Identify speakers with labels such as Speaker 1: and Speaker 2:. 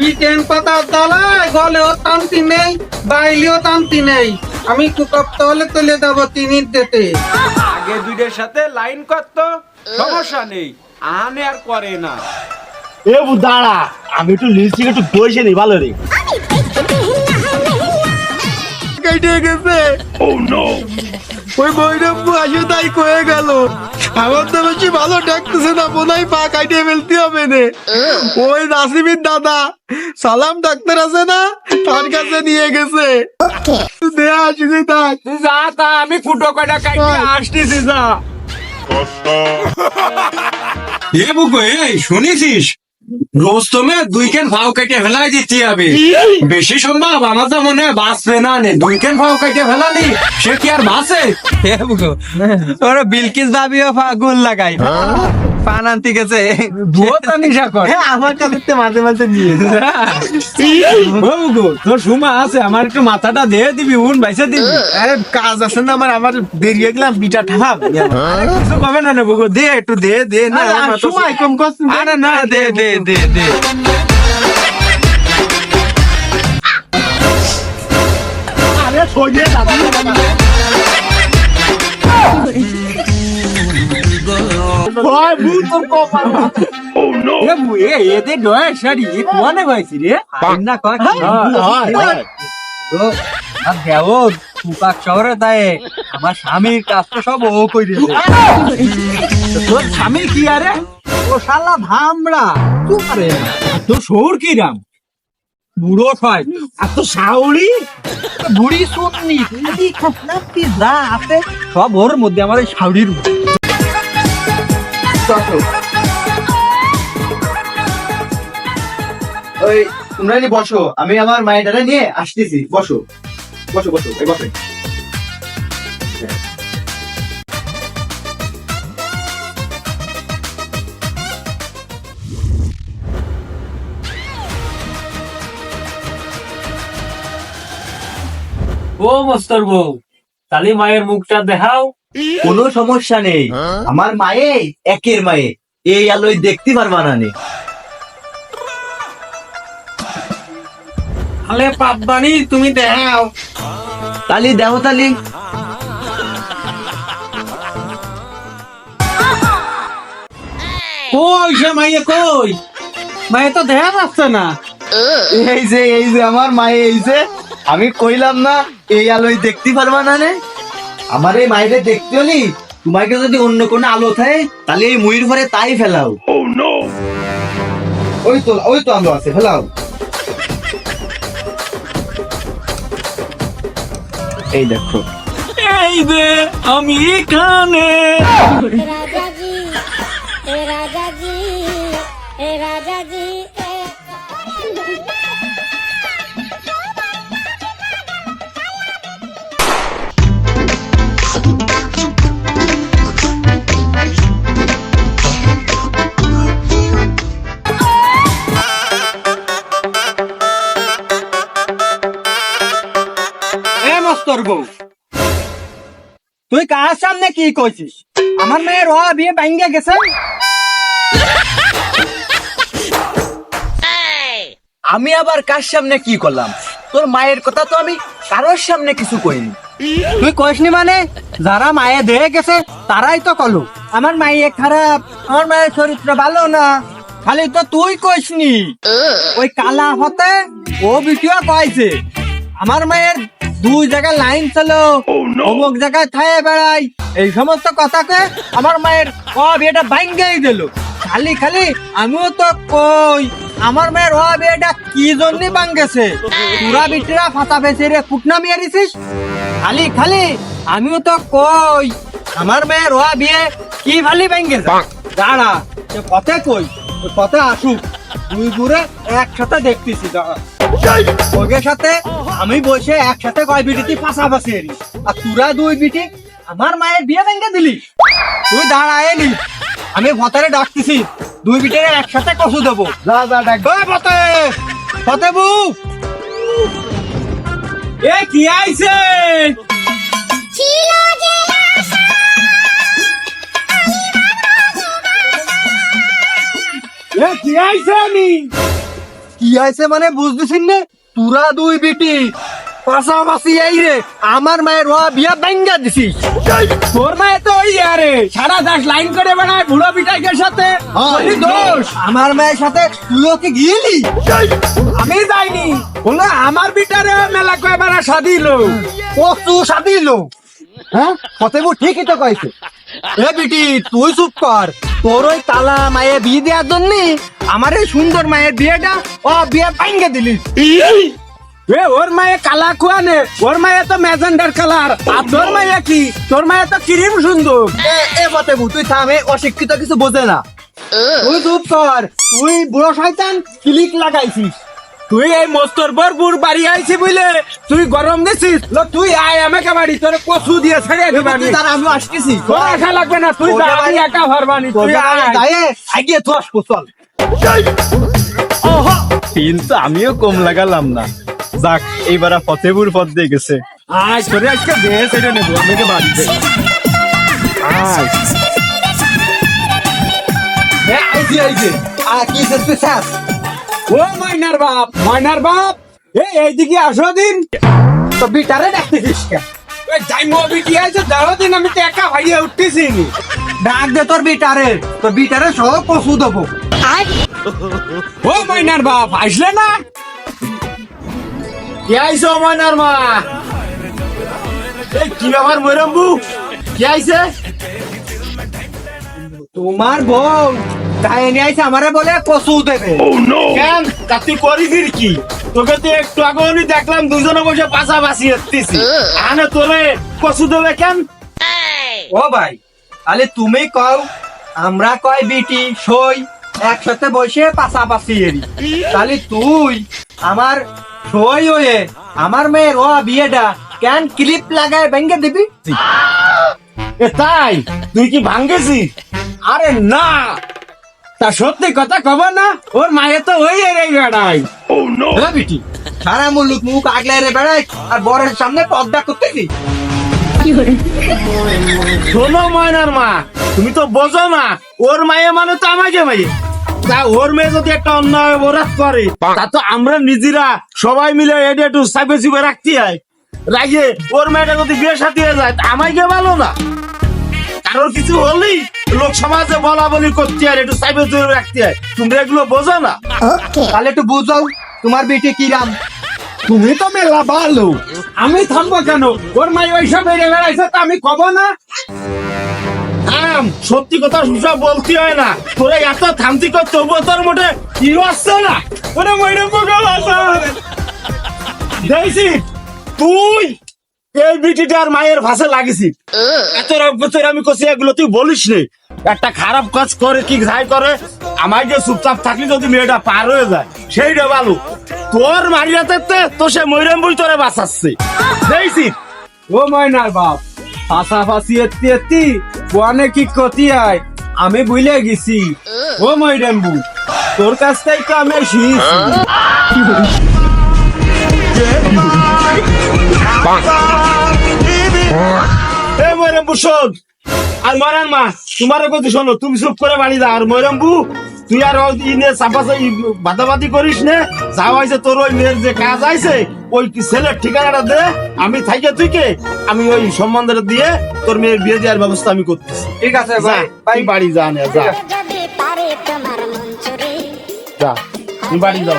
Speaker 1: Beaten পাতার তলায় গলেও টানতি নেই বাইলেও টানতি নেই। আমি কুকপ তলে তুলে দেবো তিনির দেতে।
Speaker 2: আগে দুইটার সাথে লাইন করত সমস্যা নেই। আনে আর করে না।
Speaker 3: এ বু দাঁড়া আমি একটু লিপস্টিক একটু বসে নি ভালো রে।
Speaker 1: কেটে গেছে। ও নো ওই বৈরব আসে তাই কয়ে গেল। আমার তো বেশি ভালো ডাকতেছে না বোনাই পা কাটিয়ে ফেলতে হবে নে। ওই নাসিমের দাদা সালাম ডাক্তার আছে না? তার কাছে নিয়ে গেছে। দে থাক।
Speaker 2: তুই যা তা আমি ফুটো কয়টা কাটিয়ে আসতেছি যা।
Speaker 4: এ বুকো এই শুনেছিস? রোস্তমে দুই কেন ভাও কেটে ফেলাই দিতে হবে বেশি সম্ভব আমার তো মনে হয় বাঁচবে না নে। দুই কেন ভাও কেটে ফেলালি? সে কি আর বাঁচে?
Speaker 1: ওরা বিলকিস দাবিও গুল লাগাই পান আনতে গেছে।
Speaker 4: ভোতা নিশা কর
Speaker 1: হ্যাঁ আমার কাছে তো মাঝে মাঝে নিয়ে
Speaker 4: ও তোর সুমা আছে আমার একটু মাথাটা দিয়ে দিবি উন বাইসে দিবি।
Speaker 1: আরে কাজ আছে না আমার আমার বেরিয়ে গেলাম বিটা ঠাপ
Speaker 4: কিছু পাবে না নে বুকু
Speaker 1: দে একটু দে দে না
Speaker 4: সময় কম।
Speaker 1: আরে না দে দে দে দে।
Speaker 3: আরে সোজে দাদা। ভয় বু তোর কপাল।
Speaker 4: এ এতে ডয় শাড়ি এ কোনে হইছি রে?
Speaker 1: না কয়
Speaker 3: হয় হয়
Speaker 1: আর দেও তুপাক শহরে তাই আমার স্বামীর কাজ তো সব ও কই দিয়েছে।
Speaker 4: তোর স্বামী কি আরে?
Speaker 1: ও শালা ধামড়া
Speaker 4: তোর শোর কি রাম?
Speaker 1: বুড়ো ছয়
Speaker 3: আর তো সাউরি
Speaker 1: বুড়ি শুননি যা আছে সব ওর মধ্যে আমার এই শাউরির
Speaker 5: ওই, তোমরা বসো। আমি আমার মায়ের নিয়ে আসতেছি। বসো। বসো বসো, এই বসো।
Speaker 4: ও মস্তর বউ তালি মায়ের মুখটা দেখাও।
Speaker 5: কোনো সমস্যা নেই। আমার মায়ে একের মায়ে। এই আলোয় দেখতে পারবা না নে।
Speaker 1: আলে পাববানি তুমি দেখাও।
Speaker 5: তালি দেহ তালি।
Speaker 1: কই সে মাইয়ে কই? মাইয়ে তো দেখা যাচ্ছে না।
Speaker 5: এই যে এই যে আমার মায়ে এই যে। আমি কইলাম না এই আলোয় দেখতে পারবা না নে। আমার এই মাইরে দেখতে হলি তোমাকে যদি অন্য কোনো আলো থাকে তাহলে এই মুইর ঘরে তাই ফেলাও। oh, ওই তো ওই তো আলো আছে ফেলাও। এই দেখো।
Speaker 4: এই দে আমি এখানে।
Speaker 1: রাজাজি রাজাজি। বউ। তুই কার সামনে কি কইছিস? আমার মেয়ের র বিয়ে ভাঙ্গে গেছে।
Speaker 5: আমি আবার কার সামনে কি করলাম? তোর মায়ের কথা তো আমি কারোর সামনে কিছু কইনি।
Speaker 1: তুই কইসনি মানে? যারা মায়ে দিয়ে গেছে তারাই তো কলু আমার মায়ে খারাপ আমার মায়ের চরিত্র ভালো না। খালি তো তুই কইসনি। ওই কালা হতে ও বিটিও কইছে। আমার মায়ের দুই জায়গায় লাইন ছিল অমুক জায়গায় থায়ে বেড়াই। এই সমস্ত কথাকে আমার মায়ের ও বিয়েটা ভাঙ্গেই দিল। খালি খালি আমিও তো কই আমার মায়ের ও বিয়েটা কি জন্য ভাঙ্গেছে? পুরা বিটিরা ফাতা বেঁচে রে কুটনা মেরেছিস খালি খালি আমিও তো কই আমার মেয়ের ওয়া বিয়ে কি ভালি ভাঙ্গেছে? দাঁড়া পথে কই পথে আসুক। দুই ঘুরে একসাথে দেখতেছি ওদের সাথে আমি বসে একসাথে কয় বিটিতে পাশাপাশি এলি। আর তোরা দুই বিটি আমার মায়ের বিয়ে ভেঙে দিলি। তুই দাঁড়া, এলি। আমি ভতারে ডাকতেছি, দুই বিটির একসাথে কষু দেবো।
Speaker 5: যা যা ডাক
Speaker 1: ফতে ফতে বউ।
Speaker 4: এ, কি আইছে? কি আইছে আমি?
Speaker 1: কি হয়েছে মানে বুঝতেছিস না? তুরা দুই বিটি। পাশাপাশি এই রে আমার মায়ের ওয়া বিয়া ব্যাঙ্গা দিছিস।
Speaker 2: তোর মায়ে তো ওই আরে সারা দাস লাইন করে বেড়ায় বুড়ো পিটাইকের সাথে। তোরই দোষ।
Speaker 1: আমার মায়ের সাথে তুইও কি গিয়েলি?
Speaker 2: আমি যাইনি। বলে আমার বিটারে মেলা কয়ে বেড়া সাদিল
Speaker 1: কচু সাদিল হ্যাঁ? ফতেবু ঠিকই তো কইছে। এ বিটি তুই চুপ কর। তোর ওই কালা মায়ের বিয়ে দেওয়ার জন্য আমার এই সুন্দর মায়ের বিয়েটা ও বিয়ে ভাঙ্গে দিলিস
Speaker 2: এ ওর মায়ে কালা খুয়ানে ওর মায়ে তো ম্যাজেন্ডার কালার আর তোর মায়ে কি? তোর মায়ে তো ক্রিম সুন্দর।
Speaker 1: এ ফতেবু তুই থামে অশিক্ষিত কিছু বোঝে না। তুই চুপ কর তুই বুড়ো শয়তান ক্লিক লাগাইছিস।
Speaker 2: তুই এই মস্তর বর বুড় বাড়ি আইছি বুঝলে তুই গরম দিছিস? লো, তুই আয় আমাকে বাড়ি তোর কচু দিয়ে ছেড়ে দিবানি
Speaker 1: তার আমি আসতেছি
Speaker 2: তোর আশা লাগবে না তুই যা, আমি একা ভরবানি তুই আয়।
Speaker 1: দায়ে আগিয়ে তো আসব চল।
Speaker 3: কিন্তু আমিও কম লাগালাম না। যাক এইবার ফতেপুর পথ দিয়ে গেছে।
Speaker 2: আয় তোরে আজকে বেশ এটা নেব আমাকে বাড়িতে আয়।
Speaker 1: এ আইজি আইজি। আ কি সত্যি স্যার?
Speaker 2: ও ময়নার বাপ ময়নার বাপ। এই এইদিকে আসো দিন।
Speaker 1: তো বিটারে
Speaker 2: বিটি দিন আমি তো ভাইয়া উঠতেছি
Speaker 1: ডাক দে তোর বিটারে তোর বিটারে দেবো।
Speaker 2: ও ময়নার বাপ আসলে না?
Speaker 3: কে আইছো ময়নার মা? কি ব্যাপার ময়রাম্বু? কে আইছে?
Speaker 1: তোমার বউ। তাই নিয়ে আইছে আমারে বলে কসু দেবে।
Speaker 3: কেন? তা তুই করিস কি? তোকে তো একটু আগে আমি দেখলাম দুজনে বসে পাশাপাশি এসতেছি আনে তোরে কচু দেবে কেন?
Speaker 1: ও ভাই তাহলে তুমি কও আমরা কয় বিটি সই একসাথে বসে পাশাপাশি এরি। তাহলে তুই আমার সই হয়ে আমার মেয়ের ও বিয়েটা কেন ক্লিপ লাগায় ভেঙে দিবি?
Speaker 3: এ তাই তুই কি ভাঙ্গেছিস?
Speaker 2: আরে না! তা সত্যি কথা কব না ওর মায়ে তো ওই এরে বেড়াই
Speaker 1: এ বিটি? সারা মুলুক মুখ আগলাই রে বেড়াই আর বরের সামনে পর্দা করতেছি
Speaker 3: শোনো ময়নার মা তুমি তো বোঝো না ওর মায়ে মানে তো আমাকে মায়ে। তা ওর মেয়ে যদি একটা অন্যায় অপরাধ করে তা তো আমরা নিজেরা সবাই মিলে এটা একটু সাইবে চিপে রাখতে হয়। রাগে ওর মেয়েটা যদি বিয়ে সাথে হয়ে যায় তা আমাকে ভালো না? কারোর কিছু হলেই লোক সমাজে বলা বলি করতে হয় একটু সাইবে রাখতে হয়। তুমি এগুলো বোঝো না?
Speaker 1: তাহলে একটু বুঝাও তোমার বিটি কিরাম
Speaker 2: তুমি তো মেলা ভালো আমি থামবো কেন? ওর মাই ওইসব এরে বেড়াইছে তা আমি কব না?
Speaker 3: থাম সত্যি কথা সব বলতে হয় না। তোরা এত থামতি কর তবুও তোর মোটে কি আসছে না? ওরে ময়ূর পোকাল দেখছি তুই এই বিটিটার মায়ের ভাষা লাগিস। এত বছর আমি কছি এগুলো তুই বলিস নে। একটা খারাপ কাজ করে কি যাই করে আমার যে চুপচাপ থাকলে যদি মেয়েটা পার হয়ে যায় সেইটা ভালো। তোর মারিয়াতে তো সে ময়ূরাম বই তোরে বাঁচাচ্ছে। দেখছি।
Speaker 2: ও ময়নার বাপ পাশাপাশি এত্তি এত্তি কোয়ানে কি ক্ষতি হয় আমি বুঝলে গেছি। ও ময়রাম্বু তোর কাছ থেকে তো আমি শিখছি।
Speaker 3: এ ময়রাম্বু শোন। আর মরান মা তোমার কথা শোনো তুমি চুপ করে বাড়ি যা আর ময়রাম্বু তুই আর ওই ইনে চাপা বাদাবাদি করিস নে যা হয়েছে তোর ওই মেয়ের যে কাজ আইছে ওই কি ছেলের ঠিকানাটা দে আমি থাইকে তুই কে আমি ওই সম্বন্ধটা দিয়ে তোর মেয়ের বিয়ে দেওয়ার ব্যবস্থা আমি করতেছি।
Speaker 1: ঠিক আছে ভাই
Speaker 3: তুই বাড়ি যা নে যা।
Speaker 6: যদি পারে তোমার মন চুরি
Speaker 3: যা তুই বাড়ি যাও।